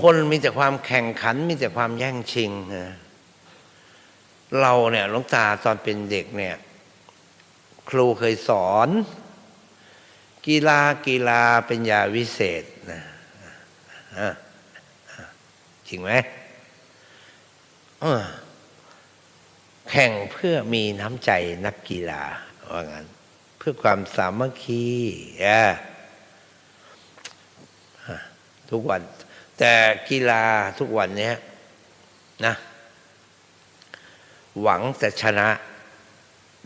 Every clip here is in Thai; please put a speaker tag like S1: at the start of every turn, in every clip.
S1: คนมีแต่ความแข่งขัน มีแต่ความแย่งชิงนะเราเนี่ยหลวงตาตอนเป็นเด็กเนี่ย ครูเคยสอน กีฬากีฬาเป็นยาวิเศษนะจริงไหมแข่งเพื่อมีน้ำใจนักกีฬาว่างั้น เพื่อความสามัคคีทุกวัน แต่กีฬาทุกวันนี้นะ หวังแต่ชนะ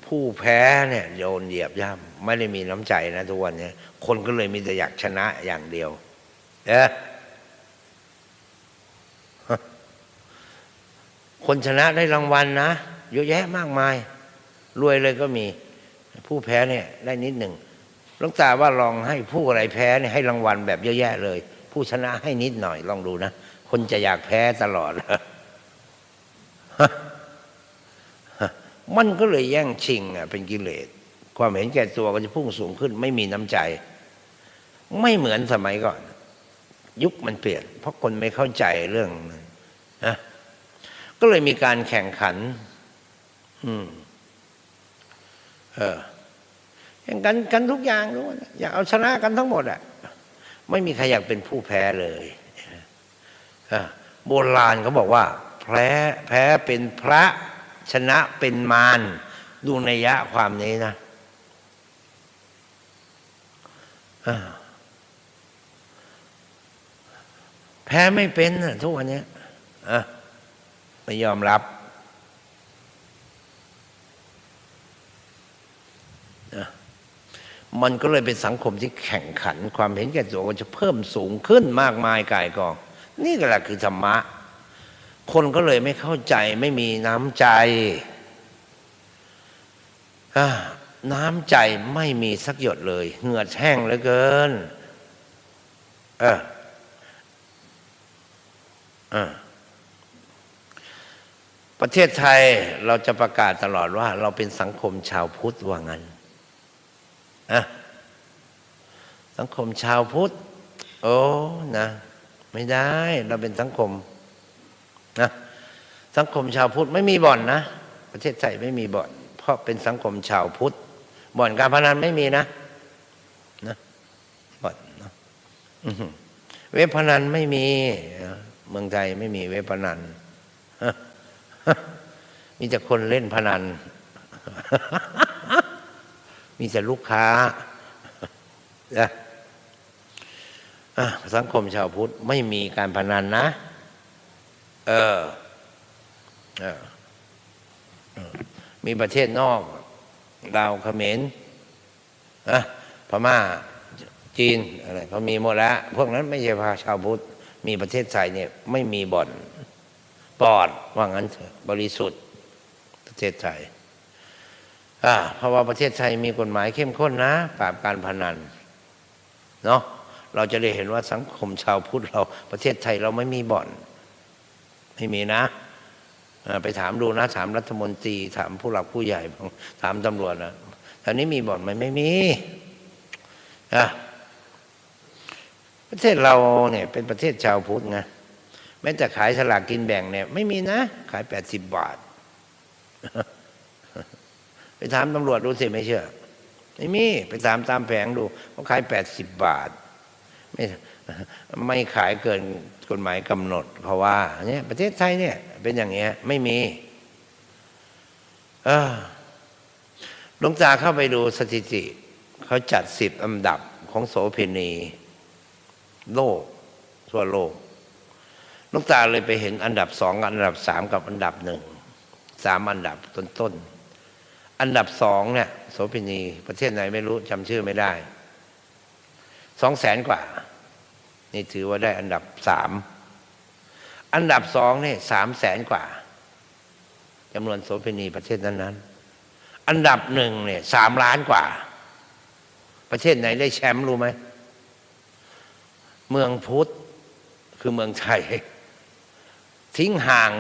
S1: ผู้แพ้เนี่ยโยนเหยียบย่ำไม่ได้มีน้ำใจนะทุกวันนี้คนก็เลยมีแต่อยากชนะอย่างเดียวเอะคนชนะได้รางวัลนะเยอะแยะมากมาย รวยเลยก็มีผู้แพ้เนี่ยได้นิดหนึ่งลวงตาว่าลองให้ผู้อะไรแพ้เนี่ยให้รางวัลแบบเยอะแยะเลย ผู้ชนะให้นิดหน่อยลองดูนะ คนจะอยากแพ้ตลอด มันก็เลยแย่งชิงอะเป็นกิเลส ความเห็นแก่ตัวก็จะพุ่งสูงขึ้น ไม่มีน้ำใจ ไม่เหมือนสมัยก่อน ยุคมันเปลี่ยน เพราะคนไม่เข้าใจเรื่องนะก็เลยมีการแข่งขัน อืม เออแข่งกันกันทุกอย่างรู้อยากเอาชนะกันทั้งหมดอะ ไม่มีใครอยากเป็นผู้แพ้เลยโบราณเขาบอกว่า แพ้แพ้เป็นพระชนะเป็นมารดูในยะความนี้นะแพ้ไม่เป็นทุกวันนี้ไม่ยอมรับนะ มันก็เลยเป็นสังคมที่แข่งขัน ความเห็นแก่ตัวก็จะเพิ่มสูงขึ้นมากมายกายกอง นี่ก็แหละคือธรรมะ คนก็เลยไม่เข้าใจไม่มีน้ำใจอ่าน้ำใจไม่มีสักหยดเลย เหงื่อแห้งเหลือเกิน เออเออประเทศไทยเราจะประกาศตลอดว่า เราเป็นสังคมชาวพุทธว่างั้น อะสังคมชาวพุทธ โอ้นะ ไม่ได้ เราเป็นสังคมนะสังคมชาวพุทธไม่มีบ่อนนะ ประเทศไทยไม่มีบ่อน เพราะเป็นสังคมชาวพุทธ บ่อนการพนันไม่มีนะนะบ่อนนะเว็บพนันไม่มีเมืองไทยไม่มีเว็บพนันมีแต่คนเล่นพนัน มีแต่ลูกค้านะสังคมชาวพุทธไม่มีการพนันนะ เออเออมีประเทศนอกลาวเขมรอะพม่าจีนอะไรเขามีหมดแล้ว พวกนั้นไม่ใช่พาชาวพุทธ มีประเทศไทยเนี่ย ไม่มีบ่อนปลอดว่างั้นเถอะบริสุทธิ์ประเทศไทย เพราะว่าประเทศไทยมีกฎหมายเข้มข้นนะปราบการพนันเนาะเราจะได้เห็นว่าสังคมชาวพุทธเรา ประเทศไทยเราไม่มีบ่อน ไม่มีนะ ไปถามดูนะ ถามรัฐมนตรีถามผู้หลักผู้ใหญ่ถามตำรวจนะตอนนี้มีบ่อนไหมไม่มีอะประเทศเราเนี่ยเป็นประเทศชาวพุทธไงแม้แต่ขายสลากกินแบ่งเนี่ย ไม่มีนะ ขายแปดสิบบาท ถามตำรวจดูสิไม่เชื่อไม่มีไปถามตามแผงดูเขาขายแปดสิบบาท ไม่ไม่ขายเกินกฎหมายกำหนดเขาว่าเนี่ยประเทศไทยเนี่ย เป็นอย่างเงี้ย ไม่มี เออหลวงตาเข้าไปดูสถิติ เขาจัดสิบอันดับของโสเพณี โลก ทั่วโลกหลวงตาเลยไปเห็นอันดับสองอันดับสามกับอันดับหนึ่งสามอันดับต้นต้นๆ อันดับสองเนี่ยโสเพณีประเทศไหนไม่รู้จำชื่อไม่ได้สองแสนกว่า นี่ถือว่าได้อันดับสามอันดับสองนี่สามแสนกว่าจำนวนโสเภณีประเทศนั้นๆ อันดับหนึ่งเนี่ยสามล้านกว่า ประเทศไหนได้แชมป์รู้ไหม เมืองพุทธคือเมืองไทย ทิ้งห่าง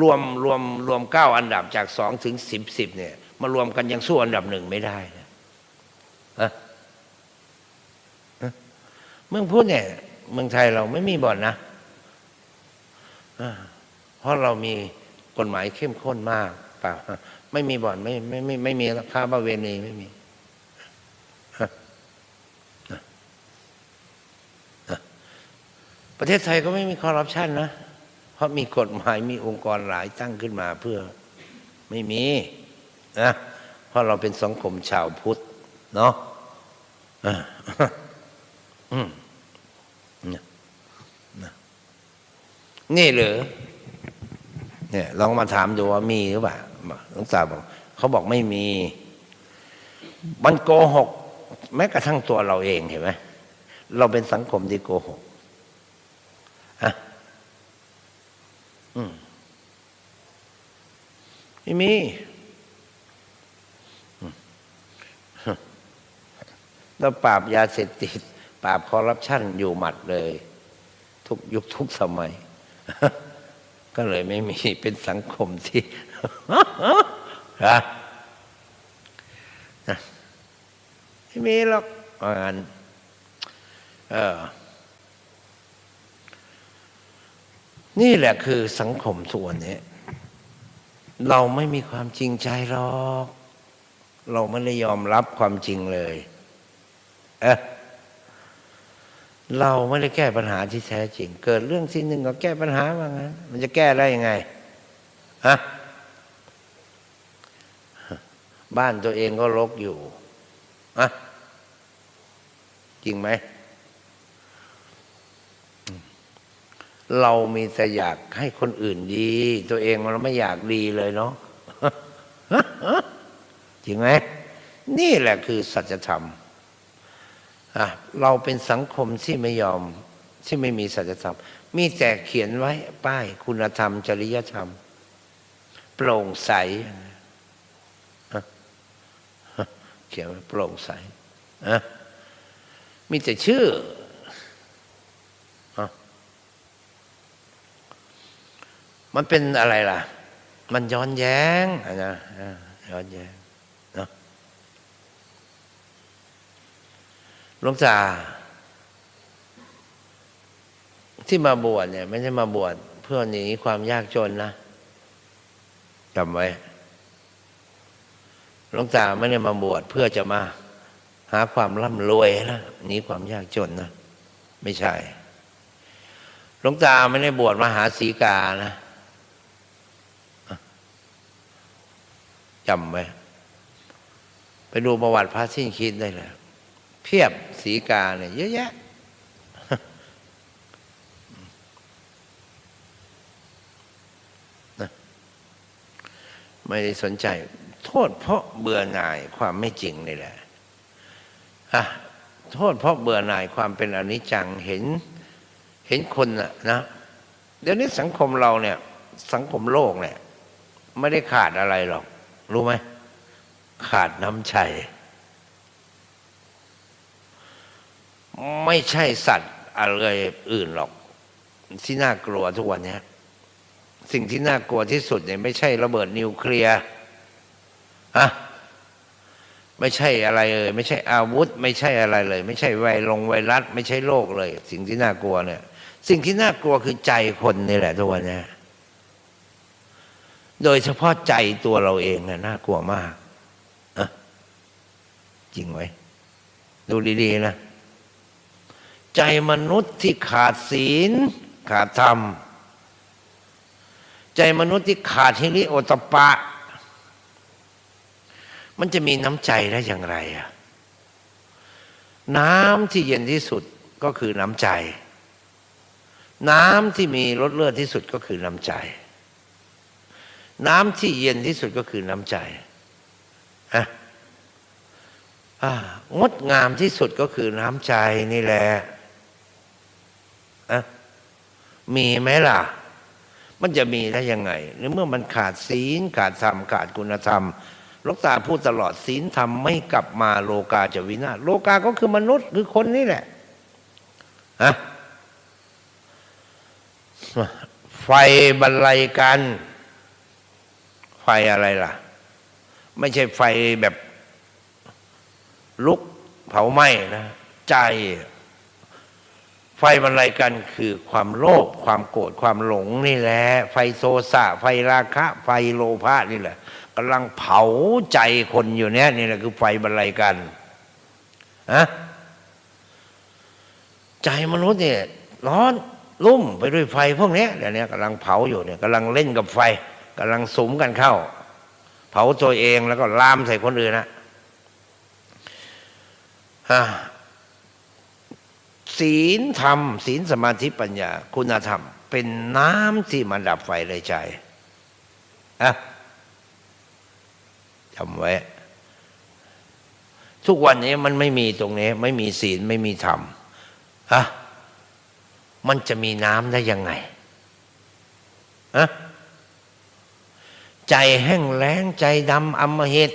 S1: รวมรวมรวมเก้าอันดับจากสองถึงสิบสิบเนี่ย มารวมกันยังสู้อันดับหนึ่งไม่ได้นะเมืองพุทธเนี่ยเมืองไทยเราไม่มีบ่อนนะเพราะเรามีกฎหมายเข้มข้นมากเปล่าไม่มีบ่อนไม่ไม่ไม่ไม่มีค้าประเวณีไม่มีประเทศไทยก็ไม่มีคอร์รัปชันนะ ราะมีกฎหมายมีองค์กรหลายตั้งขึ้นมาเพื่อไม่มีนะเพราะเราเป็นสังคมชาวพุทธเนาะนี่เหรอเนี่ยลองมาถามดูว่ามีหรือเปล่าหลวงตาบอกเขาบอกไม่มี มันโกหก แม้กระทั่งตัวเราเองเห็นไหมเราเป็นสังคมที่โกหกอะอืม ไม่มีแล้วปราบยาเสพติดปราบคอร์รัปชันอยู่หมัดเลย ทุกยุคทุกสมัย ก็เลยไม่มีเป็นสังคมที่นะไม่มีหรอกว่านเออ นี่แหละคือสังคมส่วนนี้ เราไม่มีความจริงใจหรอก เราไม่ได้ยอมรับความจริงเลยเอะเราไม่ได้แก้ปัญหาที่แท้จริง เกิดเรื่องที่หนึ่งก็แก้ปัญหาว่างั้น มันจะแก้ได้ยังไงฮะบ้านตัวเองก็รกอยู่อะจริงไหม เรามีแต่อยากให้คนอื่นดี ตัวเองมันไม่อยากดีเลยเนาะจริงไหมนี่แหละคือสัจธรรมเราเป็นสังคมที่ไม่ยอมที่ไม่มีสัจธรรม มีแต่เขียนไว้ป้ายคุณธรรม จริยธรรม โปร่งใส เขียนไว้โปร่งใสมีแต่ชื่ออะ มันเป็นอะไรล่ะ มันย้อนแย้งนะอะย้อนแย้งเนาะหลวงตาที่มาบวชเนี่ย ไม่ใช่มาบวชเพื่อหนีความยากจนนะจำไว้หลวงตาไม่ได้มาบวชเพื่อจะมาหาความร่ำรวยนะหนีความยากจนนะไม่ใช่หลวงตาไม่ได้บวชมาหาสีกานะ จำไว้ไปดูประวัติพระสิ้นคิดได้เลยเพียบสีกาเนี่ยเยอะแยะนะไม่ได้สนใจ โทษเพราะเบื่อหน่ายความไม่จริงนี่แหละอะโทษเพราะเบื่อหน่ายความเป็นอนิจจังเห็นเห็นคนนะนะเดี๋ยวนี้สังคมเราเนี่ย สังคมโลกเนี่ย ไม่ได้ขาดอะไรหรอก รู้ไหมขาดน้ำใจไม่ใช่สัตว์อะไรอื่นหรอก ที่น่ากลัวทุกวันนี้สิ่งที่น่ากลัวที่สุดเนี่ยไม่ใช่ระเบิดนิวเคลียร์อะไม่ใช่อะไรเลยไม่ใช่อาวุธ ไม่ใช่อะไรเลย ไม่ใช่ไวลงไวรัส ไม่ใช่โรคเลย สิ่งที่น่ากลัวเนี่ย สิ่งที่น่ากลัวคือใจคนนี่แหละทุกวันนี้ โดยเฉพาะใจตัวเราเองเนี่ยน่ากลัวมากอะจริงไหมดูดีๆนะ ใจมนุษย์ที่ขาดศีล ขาดธรรม ใจมนุษย์ที่ขาดฮิริโอตปปะ มันจะมีน้ำใจได้อย่างไรอะน้ำที่เย็นที่สุดก็คือน้ำใจ น้ำที่มีรสเลือดที่สุดก็คือน้ำใจ น้ำที่เย็นที่สุดก็คือน้ำใจอะอ่างดงามที่สุดก็คือน้ำใจนี่แหละอะมีไหมล่ะ มันจะมีได้ยังไงหรือเมื่อมันขาดศีลขาดธรรมขาดคุณธรรมลวงตาพูดตลอดศีลธรรมไม่กลับมาโลกาจะวินาศโลกาก็คือมนุษย์คือคนนี่แหละฮะไฟบรรลัยกัน ฟอะไรล่ะ ไม่ใช่ไฟแบบลุกเผาไหม้นะใจ ไฟมันอะไรกันคือความโลภความโกรธความหลงนี่แหละ ไฟโทสะไฟราคะ ไฟโลภะนี่แหละกำลังเผาใจคนอยู่เนี้ยนี่แหละคือไฟบรรลัยกันอะใจมนุษย์เนี่ยร้อนรุ่มไปด้วยไฟพวกเนี้ยเดี๋ยวนี้กำลังเผาอยู่เนี่ยกำลังเล่นกับไฟ กำลังสุมกันเข้า เผาตัวเองแล้วก็ลามใส่คนอื่นนะฮะศีลธรรมศีลสมาธิปัญญา คุณธรรม เป็นน้ำที่มันดับไฟในใจอะจำไว้ ทุกวันนี้มันไม่มีตรงนี้ ไม่มีศีลไม่มีธรรมอะมันจะมีน้ำได้ยังไงอะ ใจแห้งแล้งใจดำอำมหิต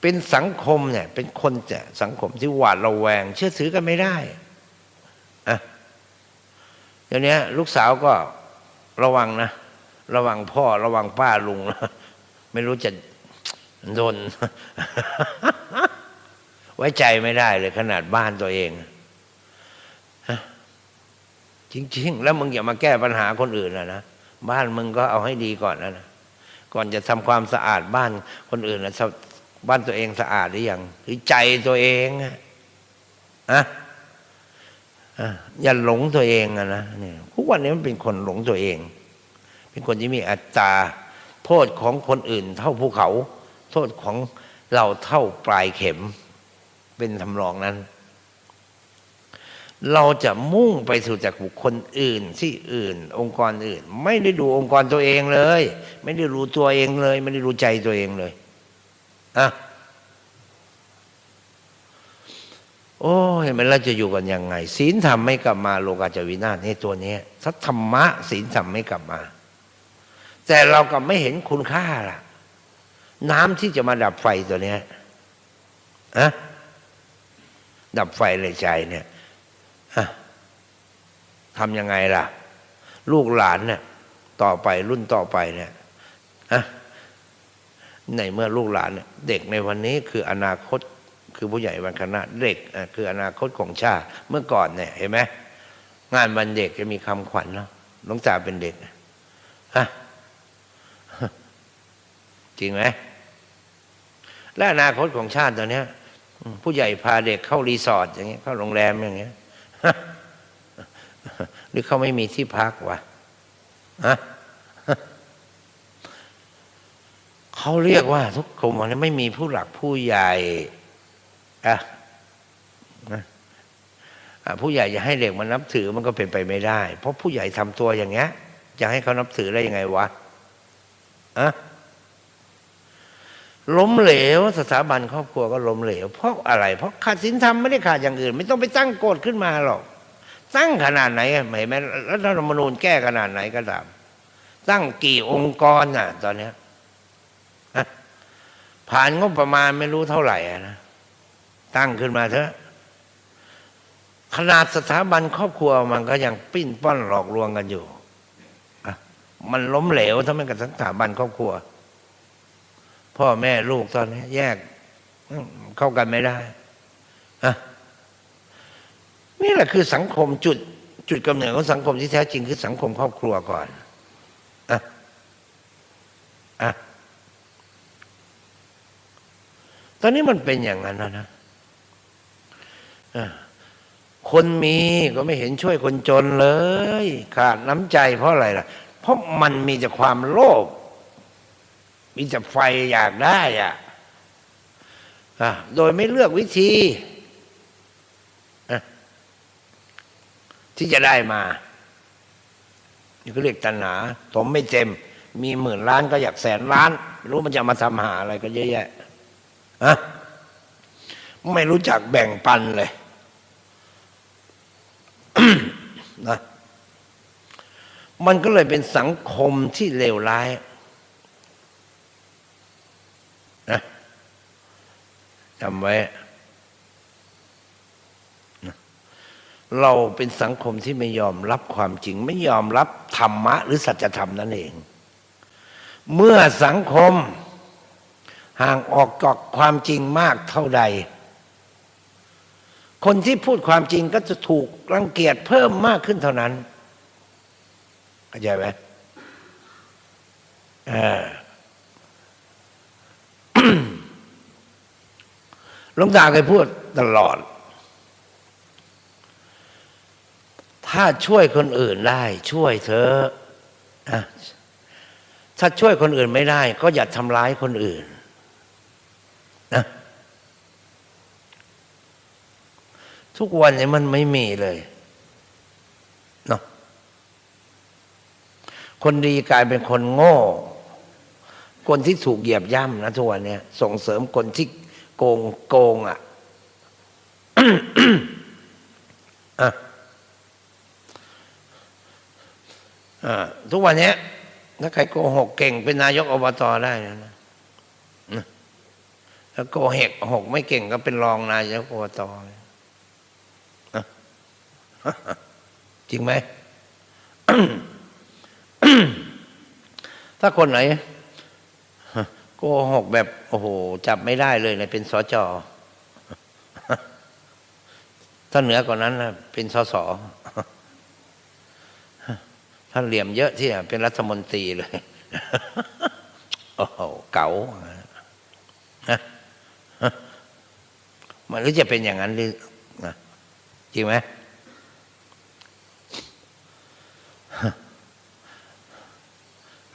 S1: เป็นสังคมเนี่ย เป็นคนจะสังคมที่หวาดระแวง เชื่อถือกันไม่ได้อะเดี๋ยวนี้ลูกสาวก็ระวังนะ ระวังพ่อระวังป้าลุงนะไม่รู้จะโดน ไว้ใจไม่ได้เลย ขนาดบ้านตัวเองจริง ๆ แล้วมึงอย่ามาแก้ปัญหาคนอื่นนะนะ บ้านมึงก็เอาให้ดีก่อนนะนะก่อนจะทำความสะอาดบ้านคนอื่นนะบ้านตัวเองสะอาดหรือยังคือใจตัวเองอะอะอะอย่าหลงตัวเองอะนะเนี่ยทุกวันนี้มันเป็นคนหลงตัวเอง เป็นคนที่มีอัตตา โทษของคนอื่น เท่าภูเขา โทษของเราเท่าปลายเข็ม เป็นทำรองนั้น เราจะมุ่งไปสู่จากบุคคลอื่นที่อื่น องค์กรอื่น ไม่ได้ดูองค์กรตัวเองเลย ไม่ได้รู้ตัวเองเลย ไม่ได้รู้ใจตัวเองเลยอะโอ้ยมันเราจะอยู่กันยังไงศีลธรรมไม่กลับมาโลกาจวินาศนี่ตัวนี้สัทธรรมะศีลธรรมไม่กลับมา แต่เรากลับไม่เห็นคุณค่าล่ะ น้ำที่จะมาดับไฟตัวเนี้ยอะดับไฟในใจเนี่ย อะทำยังไงล่ะ ลูกหลานเนี่ย ต่อไปรุ่นต่อไปเนี่ยอะในเมื่อลูกหลานเนี่ยเด็กในวันนี้คืออนาคตคือผู้ใหญ่วันคณะเด็กคืออนาคตของชาติ เมื่อก่อนเนี่ยเห็นไหมงานวันเด็กจะมีคำขวัญเนาะหลวงตาเป็นเด็กฮะจริงไหมและอนาคตของชาติตอนเนี้ยผู้ใหญ่พาเด็กเข้ารีสอร์ทอย่างเงี้ยเข้าโรงแรมอย่างเงี้ย หรือเขาไม่มีที่พักวะฮะเขาเรียกว่า ทุกกลุ่มนี้ไม่มีผู้หลักผู้ใหญ่อะนะผู้ใหญ่จะให้เด็กมันนับถือมันก็เป็นไปไม่ได้ เพราะผู้ใหญ่ทำตัวอย่างเงี้ยจะให้เขานับถือได้ยังไงวะอะ ล้มเหลว สถาบันครอบครัวก็ล้มเหลว เพราะอะไร เพราะขาดศีลธรรมไม่ได้ขาดอย่างอื่น ไม่ต้องไปตั้งโกฎขึ้นมาหรอก ตั้งขนาดไหนอะเห็นไหมรัฐธรรมนูญแก้ขนาดไหนก็ตามตั้งกี่องค์กรน่ะ ตอนเนี้ยผ่านงบประมาณไม่รู้เท่าไหร่นะตั้งขึ้นมาเถอะขนาดสถาบันครอบครัวมันก็ยังปิ้นป้อนหลอกลวงกันอยู่ มันล้มเหลวทั้งแม้กับสถาบันครอบครัว พ่อแม่ลูกตอนนี้ แยกเข้ากันไม่ได้อะนี่แหละคือสังคมจุด จุดกำเนิดของสังคมที่แท้จริงคือสังคมครอบครัวก่อนอะอะตอนนี้มันเป็นอย่างนั้นแล้วนะคนมีก็ไม่เห็นช่วยคนจนเลย ขาดน้ำใจเพราะอะไรล่ะ เพราะมันมีแต่ความโลภ มีแต่ไฟอยากได้อะโดยไม่เลือกวิธีที่จะได้มานี่ก็เรียกตัณหาผมไม่เต็ม มีหมื่นล้านก็อยากแสนล้าน รู้มันจะมาทำหาอะไรก็เยอะแยะอะไม่รู้จักแบ่งปันเลยนะมันก็เลยเป็นสังคมที่เลวร้ายนะ จำไว้ เราเป็นสังคมที่ไม่ยอมรับความจริง ไม่ยอมรับธรรมะ หรือสัจธรรมนั่นเอง เมื่อสังคมห่างออกจากความจริงมากเท่าใด คนที่พูดความจริงก็จะถูกรังเกียจเพิ่มมากขึ้นเท่านั้นเข้าใจไหมเออ ลวงตาเคยพูดตลอด ถ้าช่วยคนอื่นได้ ช่วยเธอะนะถ้าช่วยคนอื่นไม่ได้ ก็อย่าทำร้ายคนอื่นนะทุกวันนี้มันไม่มีเลยเนาะคนดีกลายเป็นคนโง่ คนที่ถูกเหยียบย่ำนะทุกวันเนี้ยส่งเสริมคนที่ โกงโกงอะอะอ่าทุกวันนี้ถ้าใครโกหกเก่งเป็นนายกอบตได้นะนะแล้วโกหกหกไม่เก่งก็เป็นรองนายกอบตนะจริงไหมถ้าคนไหน โกหกแบบโอ้โหจับไม่ได้เลยนะเป็นสจถ้าเหนือกว่านั้นนะเป็นสสถ้าเหลี่ยมเยอะที่เป็นรัฐมนตรีเลยโอ้โหเก๋าฮะมันหรือจะเป็นอย่างนั้นหรือนะจริงไหม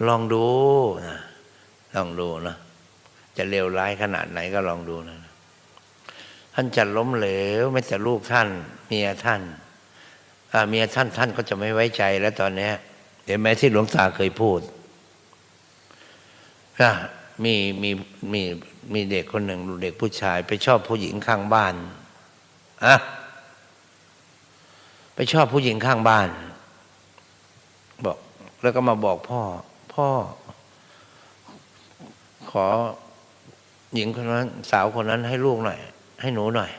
S1: ลองดูนะ ลองดูนะจะเลวร้ายขนาดไหนก็ลองดูนะ ท่านจะล้มเหลวไม่แต่ลูกท่าน เมียท่านเมียท่านท่านก็จะไม่ไว้ใจแล้วตอนนี้เห็นไหมที่หลวงตาเคยพูดอะมีมีมีมีเด็กคนหนึ่งเด็กผู้ชาย ไปชอบผู้หญิงข้างบ้านอะไปชอบผู้หญิงข้างบ้าน บอก แล้วก็มาบอกพ่อ พ่อ ขอหญิงคนนั้น สาวคนนั้นให้ลูกหน่อย ให้หนูหน่อย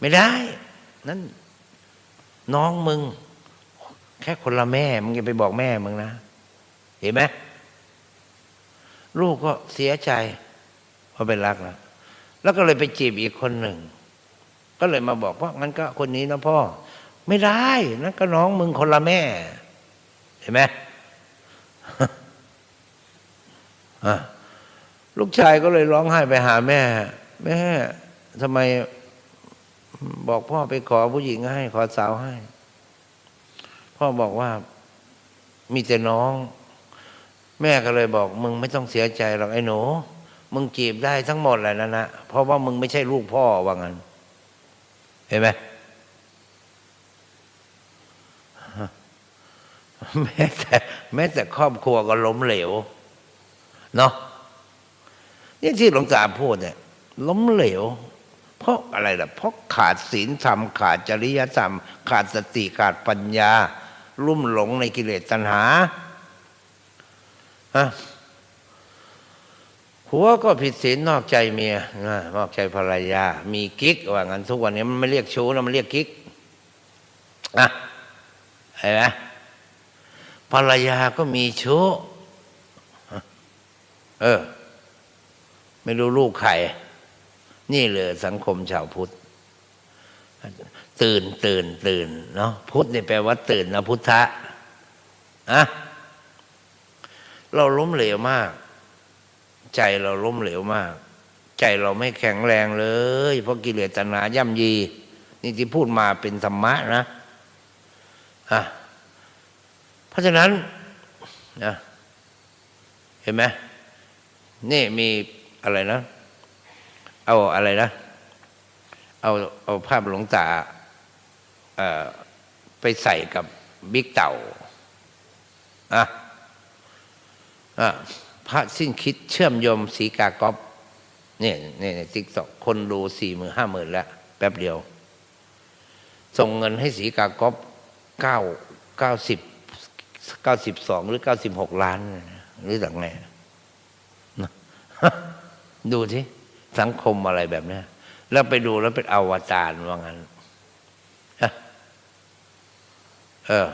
S1: ไม่ได้ นั่นน้องมึง แค่คนละแม่ มึงอย่าไปบอกแม่มึงนะเห็นไหมลูกก็เสียใจเพราะเป็นรักนะแล้วก็เลยไปจีบอีกคนหนึ่ง ก็เลยมาบอกว่างั้นก็คนนี้นะพ่อ ไม่ได้นั่นก็น้องมึงคนละแม่ เห็นไหมอะ ลูกชายก็เลยร้องไห้ไปหาแม่ แม่ทำไมบอกพ่อไปขอผู้หญิงให้ ขอสาวให้ พ่อบอกว่ามีแต่น้อง แม่ก็เลยบอก มึงไม่ต้องเสียใจหรอกไอ้หนู มึงจีบได้ทั้งหมดแหละนะนะเพราะว่ามึงไม่ใช่ลูกพ่อว่างั้น เห็นไหมแม้แต่แม้แต่ครอบครัวก็ล้มเหลว เนาะ นี่ที่หลวงตาพูดเนี่ยล้มเหลว เพราะอะไรล่ะ เพราะขาดศีลธรรม ขาดจริยธรรม ขาดสติขาดปัญญา ลุ่มหลงในกิเลสตัณหาฮะผัวก็ผิดศีลนอกใจเมียนอกใจภรรยา มีกิ๊กว่างั้นทุกวันนี้มันไม่เรียกชู้นะมันเรียกกิ๊กอะเห็นไหมภรรยาก็มีชู้เออ ไม่รู้ลูกใคร นี่เลยสังคมชาวพุทธ ตื่นตื่นตื่นเนาะพุทธนี่แปลว่าตื่นนะพุทธะอะเราล้มเหลวมาก ใจเราล้มเหลวมาก ใจเราไม่แข็งแรงเลย เพราะกิเลสตัณหาย่ำยี นี่ที่พูดมาเป็นธรรมะนะอะเพราะฉะนั้นนะเห็นไหมนี่มี อะไรนะ เอาอะไรนะ เอาเอาภาพหลวงตาไปใส่กับบิ๊กเต่าอะอะพระสิ้นคิดเชื่อมโยมสีกากอบเนี่ยเนี่ยติ๊กตอกคนดูสี่หมื่นห้าหมื่นแล้ว แป๊บเดียว ส่งเงินให้สีกากอบเก้าเก้าสิบเก้าสิบสองหรือเก้าสิบหกล้าน หรือต่างไง ดูที่สังคมอะไรแบบนี้แล้วไปดูแล้วเป็นอวตารว่างั้นเออ